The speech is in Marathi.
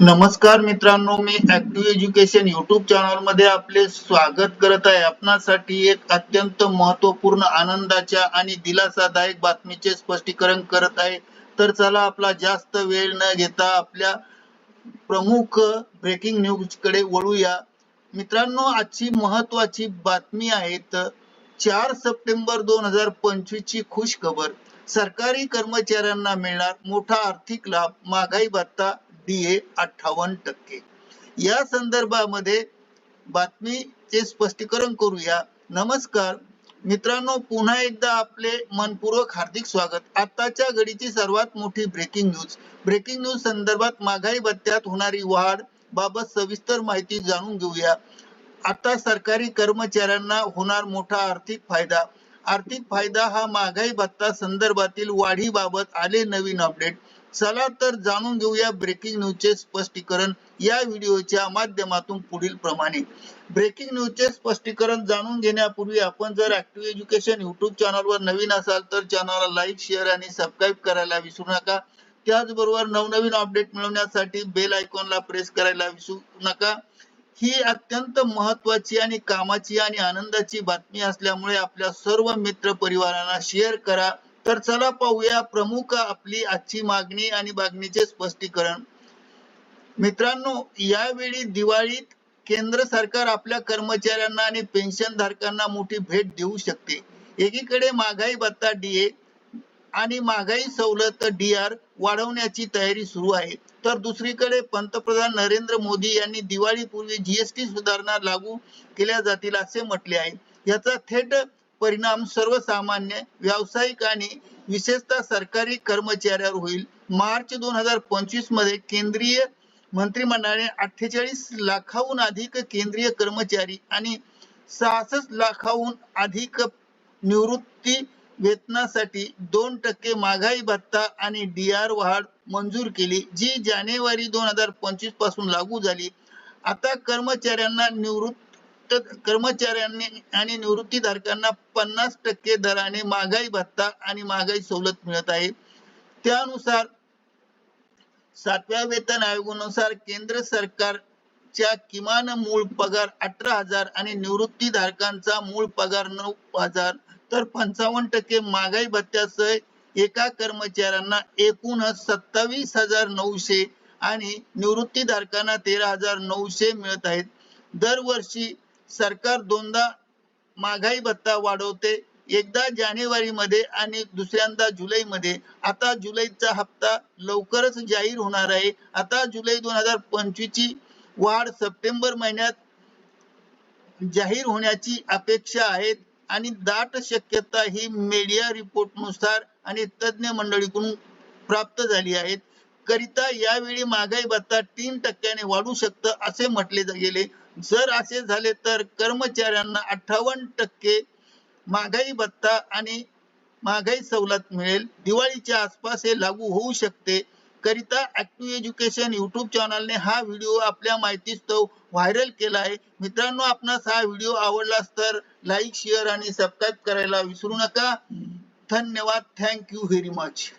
नमस्कार मित्रांनो मी ऍक्टिव्ह एज्युकेशन युट्यूब चॅनलमध्ये आपले स्वागत करत आहे. आपणासाठी एक अत्यंत महत्त्वपूर्ण आनंदाच्या आणि दिलासादायक बातमीचे स्पष्टीकरण करत आहे. तर चला आपला जास्त वेळ न घेता आपल्या प्रमुख ब्रेकिंग न्यूजकडे वळूया. मित्रांनो आजची महत्वाची बातमी आहे तर चार सप्टेंबर दोन हजार पंचवीस ची खुश खबर सरकारी कर्मचाऱ्यांना मिळणार मोठा आर्थिक लाभ महागाई भत्ता डीए अठ्ठावन्न टक्के. या संदर्भामध्ये बातमीचे स्पष्टीकरण करूया. नमस्कार. मित्रांनो पुन्हा एकदा आपले मनपूर्वक हार्दिक स्वागत. आताच्या घडीची सर्वात मोठी ब्रेकिंग न्यूज ब्रेकिंग न्यूज संदर्भात महागाई भत्त्यात होणारी वाढ बाबत सविस्तर माहिती जाणून घेऊया. आता सरकारी कर्मचाऱ्यांना होणार मोठा आर्थिक फायदा. आर्थिक फायदा हा महागाई भत्ता संदर्भातील वाढीबाबत आले नवीन अपडेट चला तर जाणून घेऊया ब्रेकिंग न्यूजचे स्पष्टीकरण या व्हिडिओच्या माध्यमातून पुढील प्रमाणे. ब्रेकिंग न्यूजचे स्पष्टीकरण जाणून घेण्यापूर्वी आपण जर ऍक्टिव्ह एज्युकेशन युट्यूब चॅनलवर नवीन असाल तर चॅनलला लाईक शेअर आणि सबस्क्राईब करायला विसरू नका. त्याचबरोबर नवनवीन अपडेट मिळवण्यासाठी बेल आयकॉनला प्रेस करायला विसरू नका. ही अत्यंत महत्वाची आणि कामाची आणि आनंदाची बातमी असल्यामुळे आपल्या सर्व मित्र परिवारांना शेअर करा. तर चला पाहूया प्रमुख आपली आजची मागणी आणि मागणीचे स्पष्टीकरण. मित्रांनो यावेळी दिवाळीत केंद्र सरकार आपल्या कर्मचाऱ्यांना आणि पेन्शन धारकांना मोठी भेट देऊ शकते. एकीकडे महागाई भत्ता डीए आणि महागाई सवलत डी आर वाढवण्याची तयारी सुरू आहे. तर दुसरीकडे पंतप्रधान नरेंद्र मोदी यांनी दिवाळीपूर्वी जीएसटी सुधारणा लागू केल्या जातील असे म्हटले आहे. याचा थेट परिणाम सर्वसामान्य व्यावसायिक आणि विशेषतः सरकारी कर्मचाऱ्यावर होईल. मार्च दोन हजार पंचवीसमध्ये केंद्रीय मंत्रिमंडळाने अठ्ठेचाळीस लाखाहून अधिक केंद्रीय कर्मचारी आणि सहासष्ट लाखाहून अधिक निवृत्ती वेतनासाठी दोन टक्के महागाई भत्ता आणि डी आर वाढ मंजूर केली जी जानेवारी दोन हजार पंचवीसपासून लागू झाली. आता कर्मचाऱ्यांना निवृत्त कर्मचाऱ्यांनी आणि निवृत्तीधारकांना पन्नास टक्के दराने महागाई भत्ता आणि महागाई सवलत मिळत आहे. त्यानुसार सातव्या वेतन आयोगानुसार केंद्र सरकारच्या किमान मूळ पगार अठरा हजार आणि निवृत्ती धारकांचा मूळ पगार नऊ हजार. तर पंचावन्न टक्के महागाई भत्त्यासह एका कर्मचाऱ्यांना एकूण सत्तावीस हजार नऊशे आणि निवृत्ती धारकांना तेरा हजार नऊशे मिळत आहेत. दरवर्षी सरकार दोनदा महागाई भत्ता वाढवते एकदा जानेवारी मध्ये आणि दुसऱ्यांदा जुलै मध्ये आता जुलैचा हप्ता लवकरच जाहीर होणार आहे. आता जुलै दोन हजार पंचवीस ची वाढ सप्टेंबर महिन्यात जाहीर होण्याची अपेक्षा आहे आणि दाट शक्यता ही मीडिया रिपोर्टनुसार आणि तज्ज्ञ मंडळीकडून प्राप्त झाली आहेत करिता यावेळी महागाई भत्ता तीन टक्क्याने वाढू शकतं असे म्हटले गेले. जर असे झाले तर कर्मचाऱ्यांना अठ्ठावन्न टक्के महागाई भत्ता आणि महागाई सवलत मिळेल. दिवाळीच्या आसपास हे लागू होऊ शकते. करिता ऍक्टिव्ह एज्युकेशन युट्यूब चॅनलने हा व्हिडिओ आपल्या माहितीस्तव व्हायरल केला आहे. मित्रांनो आपणास हा व्हिडिओ आवडलास तर लाईक शेअर आणि सबस्क्राईब करायला विसरू नका. धन्यवाद. Thank you very much